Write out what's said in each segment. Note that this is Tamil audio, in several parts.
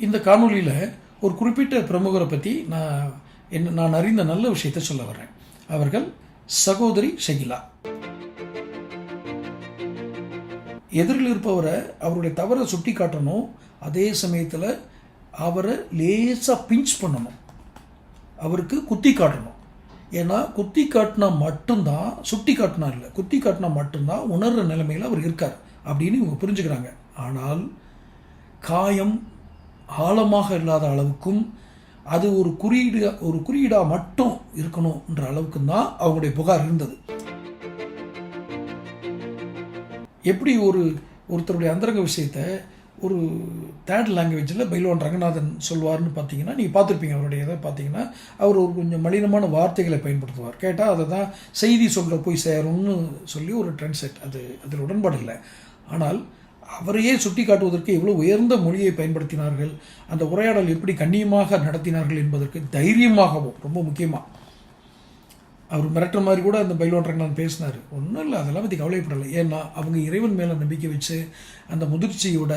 இந்த காணொளியில் ஒரு குறிப்பிட்ட பிரமுகரை பற்றி நான் என்ன நான் அறிந்த நல்ல விஷயத்தை சொல்ல வர்றேன். அவர்கள் சகோதரி ஷகிலா. எதிரில் இருப்பவரை அவருடைய தவறை சுட்டி காட்டணும். அதே சமயத்தில் அவரை லேசாக பிஞ்ச் பண்ணணும். அவருக்கு குத்தி காட்டணும். ஏன்னா குத்தி காட்டினா மட்டும்தான் சுட்டி காட்டினா இல்லை குத்தி காட்டினா மட்டும்தான் உணர்கிற நிலைமையில் அவர் இருக்கார். அப்படின்னு இவங்க புரிஞ்சுக்கிறாங்க. ஆனால் காயம் ஆழமாக இல்லாத அளவுக்கும் அது ஒரு குறியீடு ஒரு குறியீடாக மட்டும் இருக்கணும்ன்ற அளவுக்கு தான் அவங்களுடைய புகார் இருந்தது. எப்படி ஒரு ஒருத்தருடைய அந்தரங்க விஷயத்தை ஒரு தேர்ட் லாங்குவேஜில் பைலோன் ரங்கநாதன் சொல்வார்னு பார்த்தீங்கன்னா நீங்கள் பார்த்துருப்பீங்க அவருடைய இதை பார்த்தீங்கன்னா அவர் ஒரு கொஞ்சம் மலினமான வார்த்தைகளை பயன்படுத்துவார். கேட்டால் அதை தான் செய்தி சொல்கிற போய் சேரும்னு சொல்லி ஒரு ட்ரெண்ட் செட் அது அதில் உடன்பாடு இல்லை. ஆனால் அவரையே சுட்டி காட்டுவதற்கு எவ்வளோ உயர்ந்த மொழியை பயன்படுத்தினார்கள் அந்த உரையாடல் எப்படி கண்ணியமாக நடத்தினார்கள் என்பதற்கு தைரியமாகவும் ரொம்ப முக்கியமாக அவர் மிரட்டுற மாதிரி கூட அந்த பைலோன் பேசினார். ஒன்றும் இல்லை அதெல்லாம் பற்றி கவலைப்படலை. ஏன்னா அவங்க இறைவன் மேலே நம்பிக்கை வச்சு அந்த முதிர்ச்சியோட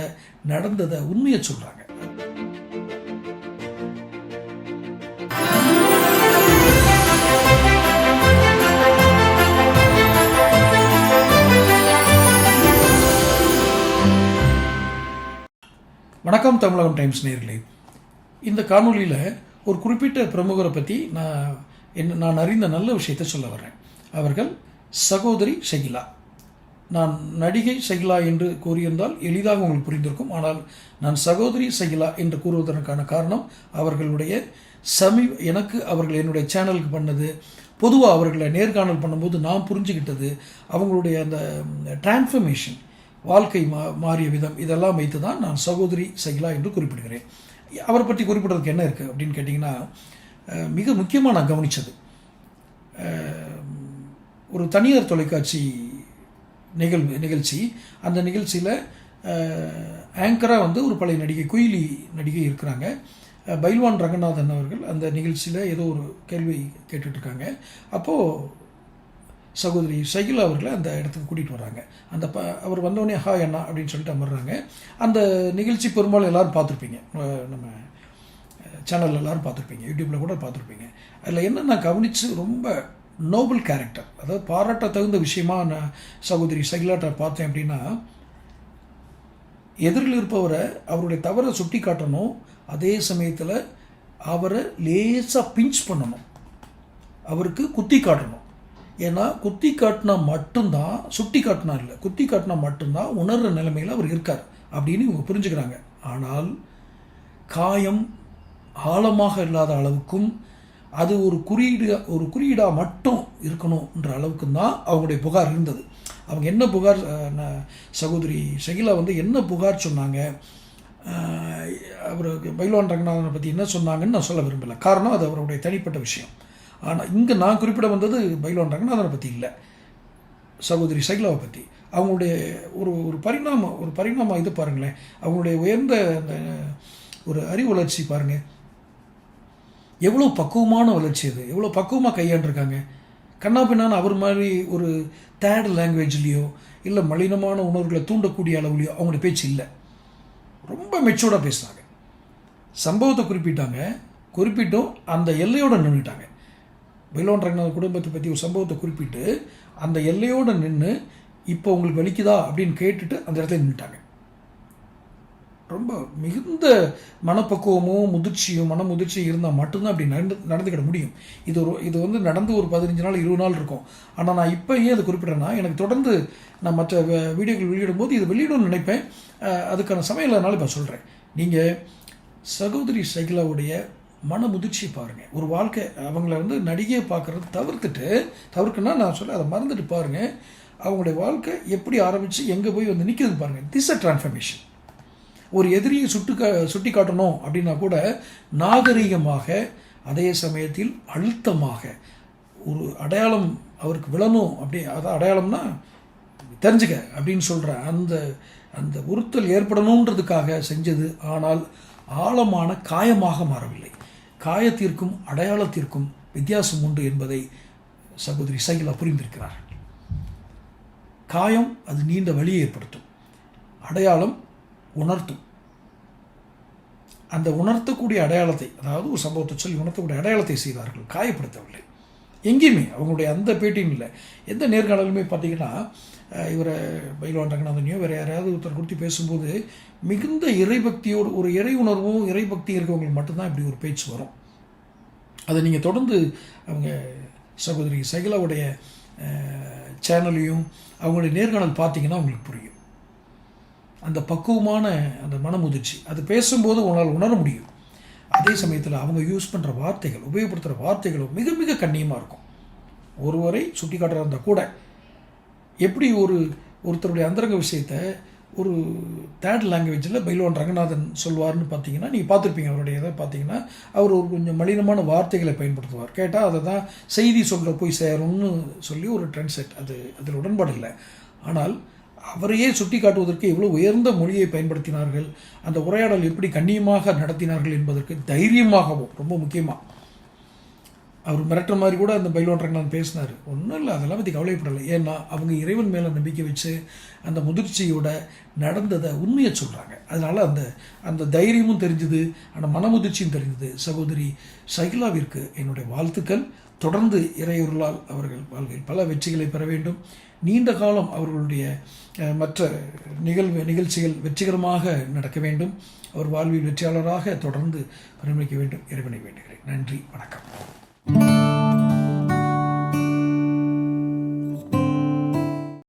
நடந்ததை உண்மையை சொல்கிறாங்க வணக்கம் தமிழகம் டைம்ஸ் நேர்களே. இந்த காணொளியில் ஒரு குறிப்பிட்ட பிரமுகரை பற்றி நான் என்ன நான் அறிந்த நல்ல விஷயத்தை சொல்ல வர்றேன். அவர்கள் சகோதரி ஷகிலா. நான் நடிகை ஷகிலா என்று கூறியிருந்தால் எளிதாக உங்களுக்கு புரிந்திருக்கும். ஆனால் நான் சகோதரி ஷகிலா என்று கூறுவதற்கான காரணம் அவர்களுடைய சமீ எனக்கு அவர்கள் என்னுடைய சேனலுக்கு பண்ணது பொதுவாக அவர்களை நேர்காணல் பண்ணும்போது நான் புரிஞ்சுக்கிட்டது அவங்களுடைய அந்த டிரான்ஸ்ஃபர்மேஷன் வாழ்க்கை மா மாறிய விதம் இதெல்லாம் வைத்து தான் நான் சகோதரி சைலா என்று குறிப்பிடுகிறேன். அவரை பற்றி குறிப்பிடுறதுக்கு என்ன இருக்குது அப்படின்னு கேட்டிங்கன்னா மிக முக்கியமாக நான் கவனித்தது ஒரு தனியார் தொலைக்காட்சி நிகழ்வு நிகழ்ச்சி. அந்த நிகழ்ச்சியில் ஆங்கராக வந்து ஒரு பழைய நடிகை குயிலி நடிகை இருக்கிறாங்க. பைல்வான் ரங்கநாதன் அவர்கள் அந்த நிகழ்ச்சியில் ஏதோ ஒரு கேள்வி கேட்டுட்ருக்காங்க அப்போது சகோதரி ஷகிலா அவர்களை அந்த இடத்துக்கு கூட்டிகிட்டு வராங்க அந்த ப அவர் வந்தோடனே ஹா அண்ணா அப்படின்னு சொல்லிட்டு அமர்றாங்க. அந்த நிகழ்ச்சி பெரும்பாலும் எல்லாரும் பார்த்துருப்பீங்க. நம்ம சேனல் எல்லோரும் பார்த்துருப்பீங்க. யூடியூப்பில் கூட பார்த்துருப்பீங்க. அதில் என்ன நான் கவனித்து ரொம்ப நோபல் கேரக்டர் அதாவது பாராட்ட தகுந்த விஷயமா நான் சகோதரி ஷகிலாட்ட பார்த்தேன் அப்படின்னா எதிரில் இருப்பவரை அவருடைய தவறை சுட்டி காட்டணும். அதே சமயத்தில் அவரை லேசாக பிஞ்ச் பண்ணணும். அவருக்கு குத்தி காட்டணும். ஏன்னா குத்தி காட்டினா மட்டும்தான் சுட்டி காட்டினா இல்லை குத்தி காட்டினா மட்டும்தான் உணர்கிற நிலைமையில் அவர் இருக்கார் அப்படின்னு இவங்க புரிஞ்சுக்கிறாங்க. ஆனால் காயம் ஆழமாக இல்லாத அளவுக்கும் அது ஒரு குறியீடு ஒரு குறியீடாக மட்டும் இருக்கணுன்ற அளவுக்கு தான் அவங்களுடைய புகார் இருந்தது. அவங்க என்ன புகார் ந- சகோதரி ஷகிலா வந்து என்ன புகார் சொன்னாங்க? அவர் பைலவான் ரங்கநாதனை பற்றி என்ன சொன்னாங்கன்னு நான் சொல்ல விரும்பலை. காரணம் அது அவருடைய தனிப்பட்ட விஷயம். ஆனால் இங்கே நான் குறிப்பிட வந்தது பைலவான் ரங்கநாதனை பற்றி இல்லை. சகோதரி சைலாவை பற்றி அவங்களுடைய ஒரு ஒரு பரிணாமம் ஒரு பரிணாமம் இது பாருங்களேன். அவங்களுடைய உயர்ந்த அந்த ஒரு அறிவு வளர்ச்சி பாருங்கள் எவ்வளோ பக்குவமான வளர்ச்சி அது. எவ்வளோ பக்குவமாக கையாண்டிருக்காங்க. கண்ணா பின்னான்னு அவர் மாதிரி ஒரு தேர்ட் லாங்குவேஜ்லேயோ இல்லை மலினமான உணர்வுகளை தூண்டக்கூடிய அளவுலையோ அவங்களோட பேச்சு இல்லை. ரொம்ப மெச்சூர்டாக பேசுனாங்க. சம்பவத்தை குறிப்பிட்டாங்க. குறிப்பிட்டும் அந்த எல்லையோடு நின்றுட்டாங்க பைலோன் ரங்கநாத குடும்பத்தை பற்றி ஒரு சம்பவத்தை குறிப்பிட்டு அந்த எல்லையோடு நின்று இப்போ உங்களுக்கு வலிக்குதா அப்படின்னு கேட்டுட்டு அந்த இடத்துல நின்றுட்டாங்க ரொம்ப மிகுந்த மனப்பக்குவமும் முதிர்ச்சியும் மன முதிர்ச்சியும் இருந்தால் மட்டும்தான் அப்படி நடந்து நடந்துக்கிட முடியும். இது ஒரு இது வந்து நடந்து ஒரு பதினஞ்சு நாள் இருபது நாள் இருக்கும். ஆனால் நான் இப்போ ஏன் அதை குறிப்பிட்றேன்னா எனக்கு தொடர்ந்து நான் மற்ற வே- வீடியோக்கள் வெளியிடும்போது இது வெளியிடணும்னு நினைப்பேன். அதுக்கான சமையல் அதனால் இப்போ சொல்கிறேன் நீங்கள் சகோதரி சைக்கிளாவுடைய மன முதிர்ச்சியை பாருங்கள் ஒரு வாழ்க்கை அவங்கள வந்து நடிகையை பார்க்குறது தவிர்த்துட்டு தவிர்க்கணும்னா நான் சொல்ல அதை மறந்துட்டு பாருங்கள் அவங்களுடைய வாழ்க்கை எப்படி ஆரம்பித்து எங்கே போய் வந்து நிற்கிறது பாருங்கள் திஸ் அ டிரான்ஸ்ஃபர்மேஷன் ஒரு எதிரியை சுட்டு கா சுட்டி காட்டணும் அப்படின்னா கூட நாகரிகமாக அதே சமயத்தில் அழுத்தமாக ஒரு அடையாளம் அவருக்கு விழணும் அப்படி அது அடையாளம்னா தெரிஞ்சுக்க அப்படின்னு சொல்கிற அந்த அந்த உறுத்தல் ஏற்படணுன்றதுக்காக செஞ்சது ஆனால் ஆழமான காயமாக மாறவில்லை. காயத்திற்கும் அடையாளத்திற்கும் வித்தியாசம் உண்டு என்பதை சகோதரி சைலா புரிந்திருக்கிறார். காயம் அது நீண்ட வழியை ஏற்படுத்தும். அடையாளம் உணர்த்தும். அந்த உணர்த்தக்கூடிய அடையாளத்தை அதாவது ஒரு சம்பவத்தை சொல்லி உணர்த்தக்கூடிய அடையாளத்தை செய்தார்கள். காயப்படுத்தவில்லை. எங்கேயுமே அவங்களுடைய அந்த பேட்டியும் இல்லை. எந்த நேர்காணலுமே பார்த்தீங்கன்னா இவரை பைல்வான் ரங்கநாதனையோ வேறு யாரையாவது ஒருத்தர் கொடுத்து பேசும்போது மிகுந்த இறைபக்தியோடு ஒரு இறை உணர்வும் இறைபக்தி இருக்கவங்களுக்கு மட்டும்தான் இப்படி ஒரு பேச்சு வரும். அதை நீங்கள் தொடர்ந்து அவங்க சகோதரி சைகலாவுடைய சேனலையும் அவங்களுடைய நேர்காணல் பார்த்தீங்கன்னா உங்களுக்கு புரியும். அந்த பக்குவமான அந்த மனமுதிர்ச்சி அது பேசும்போது உங்களால் உணர முடியும். அதே சமயத்தில் அவங்க யூஸ் பண்ணுற வார்த்தைகள் உபயோகப்படுத்துகிற வார்த்தைகளும் மிக மிக கண்ணியமாக இருக்கும். ஒருவரை சுட்டி காட்டுறதா இருந்தால் கூட எப்படி ஒரு ஒருத்தருடைய அந்தரங்க விஷயத்தை ஒரு தேர்ட் லாங்குவேஜில் பைலோன் ரங்கநாதன் சொல்வார்னு பார்த்தீங்கன்னா நீங்கள் பார்த்துருப்பீங்க அவருடைய இதை பார்த்தீங்கன்னா அவர் ஒரு கொஞ்சம் மலினமான வார்த்தைகளை பயன்படுத்துவார். கேட்டால் அதை தான் செய்தி சொல்கிற போய் சேரும்னு சொல்லி ஒரு ட்ரெண்ட் செட் அது அதில் உடன்பாடு இல்லை. ஆனால் அவரையே சுட்டி காட்டுவதற்கு எவ்வளோ உயர்ந்த மொழியை பயன்படுத்தினார்கள். அந்த உரையாடல் எப்படி கண்ணியமாக நடத்தினார்கள் என்பதற்கு தைரியமாகவும் ரொம்ப முக்கியமாக அவர் மிரட்டுற மாதிரி கூட அந்த பைலோன் நான் பேசினார். ஒன்றும் இல்லை அதெல்லாம் பற்றி கவலைப்படலை. ஏன்னா அவங்க இறைவன் மேலே நம்பிக்கை வச்சு அந்த முதிர்ச்சியோட நடந்ததை உண்மையை சொல்கிறாங்க அதனால் அந்த அந்த தைரியமும் தெரிஞ்சுது அந்த மனமுதிர்ச்சியும் தெரிஞ்சது. சகோதரி சகிலாவிற்கு என்னுடைய வாழ்த்துக்கள். தொடர்ந்து இறையொருளால் அவர்கள் வாழ்க்கையில் பல வெற்றிகளை பெற வேண்டும். நீண்ட காலம் அவர்களுடைய மற்ற நிகழ்வு நிகழ்ச்சிகள் வெற்றிகரமாக நடக்க வேண்டும். அவர் வாழ்வில் வெற்றியாளராக தொடர்ந்து பரிமளிக்க வேண்டும். இறைவனை வேண்டுகிறேன். நன்றி வணக்கம். Música